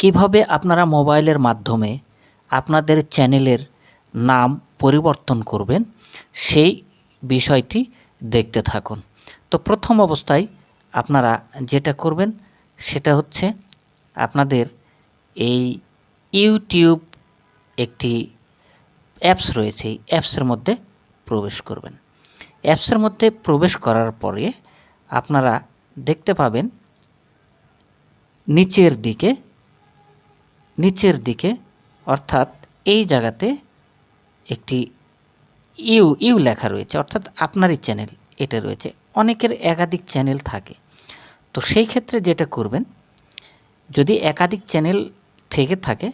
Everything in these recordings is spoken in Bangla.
কীভাবে আপনারা মোবাইলের মাধ্যমে আপনাদের চ্যানেলের নাম পরিবর্তন করবেন, সেই বিষয়টি দেখতে থাকুন। তো প্রথম অবস্থায় আপনারা যেটা করবেন, সেটা হচ্ছে আপনাদের এই ইউটিউব একটি অ্যাপস রয়েছে, এই অ্যাপসের মধ্যে প্রবেশ করবেন। অ্যাপসের মধ্যে প্রবেশ করার পরে আপনারা দেখতে পাবেন নিচের দিকে নিচের দিকে, অর্থাৎ এই জায়গাতে একটি ইউ ইউ লেখা রয়েছে, অর্থাৎ আপনারই চ্যানেল এটা রয়েছে। অনেকের একাধিক চ্যানেল থাকে। তো সেই ক্ষেত্রে যেটা করবেন, যদি একাধিক চ্যানেল থেকে থাকে,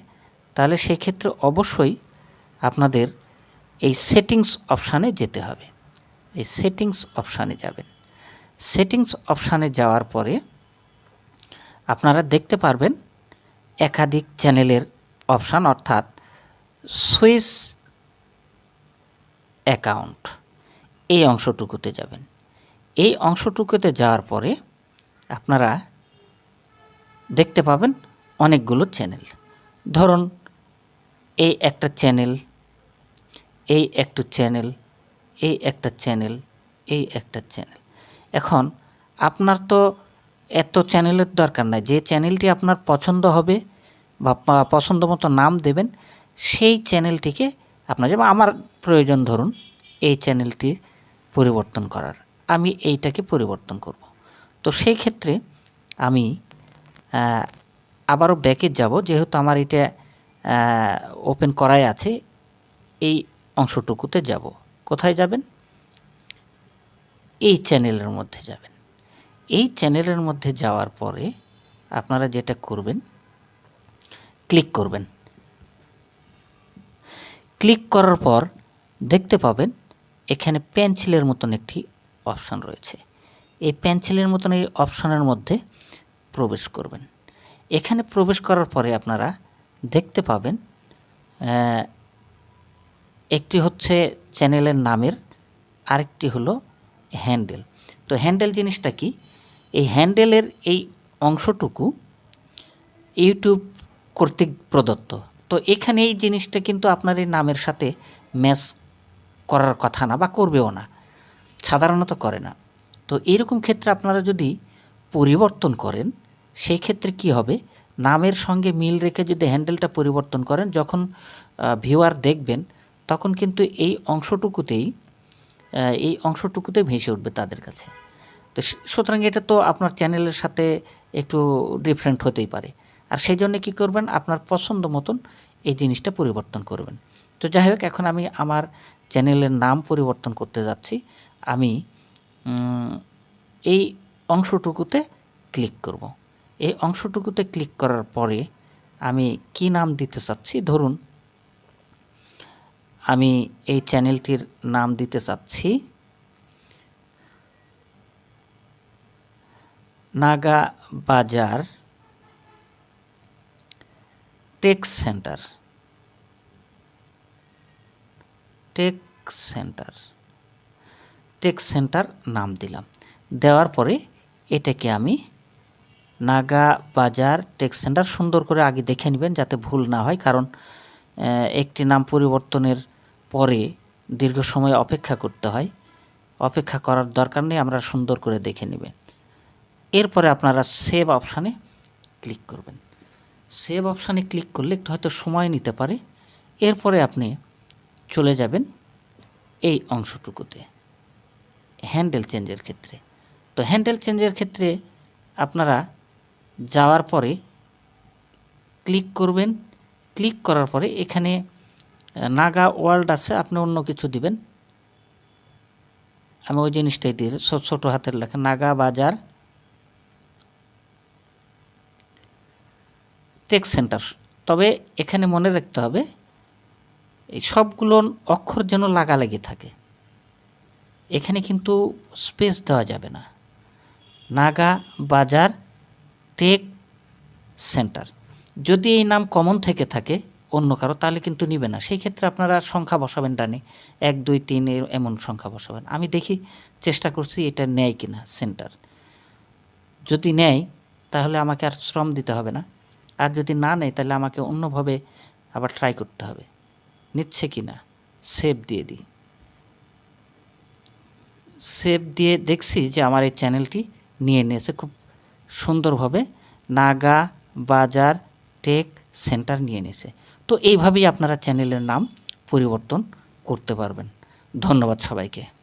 তাহলে সেই ক্ষেত্রে অবশ্যই আপনাদের এই সেটিংস অপশানে যেতে হবে। এই সেটিংস অপশানে যাবেন। সেটিংস অপশানে যাওয়ার পরে আপনারা দেখতে পারবেন একাধিক চ্যানেলের অপশান, অর্থাৎ সুইস অ্যাকাউন্ট। এই অংশটুকুতে যাবেন। এই অংশটুকুতে যাওয়ার পরে আপনারা দেখতে পাবেন অনেকগুলো চ্যানেল। ধরুন, এই একটা চ্যানেল, এই একটু চ্যানেল, এই একটা চ্যানেল, এই একটা চ্যানেল। এখন আপনার তো এত চ্যানেলের দরকার নাই। যে চ্যানেলটি আপনার পছন্দ হবে বা পছন্দ মতো নাম দেবেন, সেই চ্যানেলটিকে আপনার যেমন আমার প্রয়োজন ধরুন, এই চ্যানেলটি পরিবর্তন করার। আমি এইটাকে পরিবর্তন করব। তো সেই ক্ষেত্রে আমি আবারও ব্যাকে যাব, যেহেতু আমার এটা ওপেন করাই আছে, এই অংশটুকুতে যাব। কোথায় যাবেন? এই চ্যানেলের মধ্যে যাবেন। এই চ্যানেলের মধ্যে যাওয়ার পরে আপনারা যেটা করবেন, ক্লিক করবেন। ক্লিক করার পর দেখতে পাবেন এখানে পেন্সিলের মতন একটি অপশান রয়েছে। এই পেন্সিলের মতন এই অপশানের মধ্যে প্রবেশ করবেন। এখানে প্রবেশ করার পরে আপনারা দেখতে পাবেন একটি হচ্ছে চ্যানেলের নামের, আরেকটি হলো হ্যান্ডেল। তো হ্যান্ডেল জিনিসটা কি? এই হ্যান্ডেলের এই অংশটুকু ইউটিউব কর্তৃক প্রদত্ত। তো এখানে এই জিনিসটা কিন্তু আপনার এই নামের সাথে ম্যাচ করার কথা না বা করবেও না, সাধারণত করে না। তো এরকম ক্ষেত্রে আপনারা যদি পরিবর্তন করেন, সেই ক্ষেত্রে কি হবে? নামের সঙ্গে মিল রেখে যদি হ্যান্ডেলটা পরিবর্তন করেন, যখন ভিউয়ার দেখবেন, তখন কিন্তু এই অংশটুকুতেই এই অংশটুকুতে ভেসে উঠবে তাদের কাছে। তো সুতরাং এটা তো আপনার চ্যানেলের সাথে একটু ডিফারেন্ট হতেই পারে। আর সেই জন্য কী করবেন? আপনার পছন্দ মতন এই জিনিসটা পরিবর্তন করবেন। তো যাই হোক, এখন আমি আমার চ্যানেলের নাম পরিবর্তন করতে যাচ্ছি। আমি এই অংশটুকুতে ক্লিক করব। এই অংশটুকুতে ক্লিক করার পরে আমি কি নাম দিতে চাচ্ছি? ধরুন, আমি এই চ্যানেলটির নাম দিতে চাচ্ছি Naga Bazar tech centre. Tech centre. Tech centre নাম দিলাম। দেওয়ার পরে এটাকে আমি নাগা বাজার টেক সেন্টার সুন্দর করে আগে দেখে নেবেন যাতে ভুল না হয়, কারণ একটি নাম পরিবর্তনের পরে দীর্ঘ সময় অপেক্ষা করতে হয়। অপেক্ষা করার দরকার নেই, আমরা সুন্দর করে দেখে নেবেন। এরপরে আপনারা সেভ অপশানে ক্লিক করবেন। সেভ অপশানে ক্লিক করলে একটু হয়তো সময় নিতে পারে। এরপরে আপনি চলে যাবেন এই অংশটুকুতে হ্যান্ডেল চেঞ্জের ক্ষেত্রে। তো হ্যান্ডেল চেঞ্জের ক্ষেত্রে আপনারা যাওয়ার পরে ক্লিক করবেন। ক্লিক করার পরে এখানে নাগা ওয়ার্ল্ড আছে, আপনি অন্য কিছু দিবেন। আমি ওই জিনিসটাই দিয়ে ছোট হাতের লেখা নাগা বাজার টেক সেন্টার তবে এখানে মনে রাখতে হবে, এই সবগুলো অক্ষর যেন লাগালাগি থাকে। এখানে কিন্তু স্পেস দেওয়া যাবে না। Naga Bazar tech centre. যদি এই নাম কমন থেকে থাকে অন্য কারও, তাহলে কিন্তু নিবে না। সেই ক্ষেত্রে আপনারা সংখ্যা বসাবেন ডানে। এক, দুই, তিন এমন সংখ্যা বসাবেন। আমি দেখি চেষ্টা করছি এটা নেয় কিনা সেন্টার। যদি নেয়, তাহলে আমাকে আর শ্রম দিতে হবে না। আর যদি না নেয়, তাহলে আমাকে অন্যভাবে আবার ট্রাই করতে হবে। নিচ্ছে কি না? সেভ দিয়ে দিই। সেভ দিয়ে দেখছি যে আমার এই চ্যানেলটি নিয়ে নিয়েছে। খুব সুন্দরভাবে নাগা বাজার টেক সেন্টার নিয়ে নিয়েছে। তো এইভাবেই আপনারা চ্যানেলের নাম পরিবর্তন করতে পারবেন। ধন্যবাদ সবাইকে।